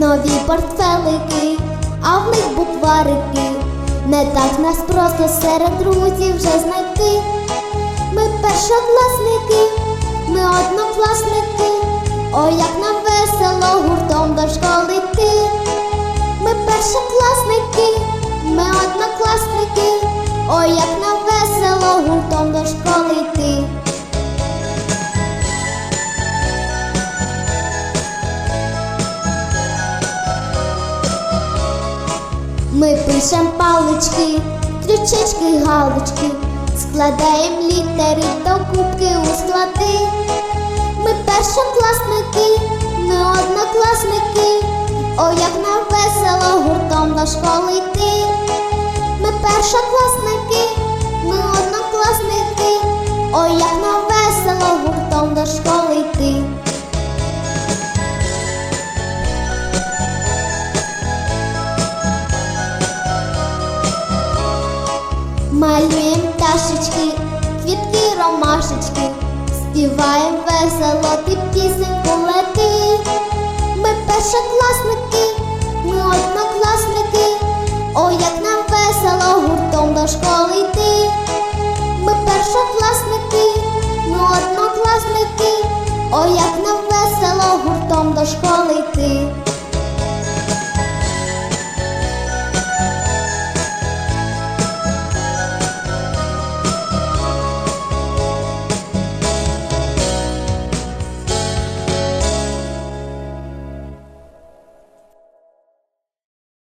портфелики, а в них букварики. Не так нас просто серед друзів вже знайти. Ми першокласники, ми однокласники. Ой, як нам весело гуртом до школи йти. Ми першокласники, ми однокласники. Ой, як нам весело гуртом до школи йти. Ми пишем палички, крючечки, галочки, складаємо літери до кубки у склади. Ми першокласники, ми однокласники. Ой, як нам весело гуртом до школи йти. Ми першокласники, ми однокласники. Ой, як нам Малюєм пташечки, квітки, ромашечки, співаєм весело, ти пісеньку лети. Ми першокласники, ми однокласники, ой, як нам весело гуртом до школи йти.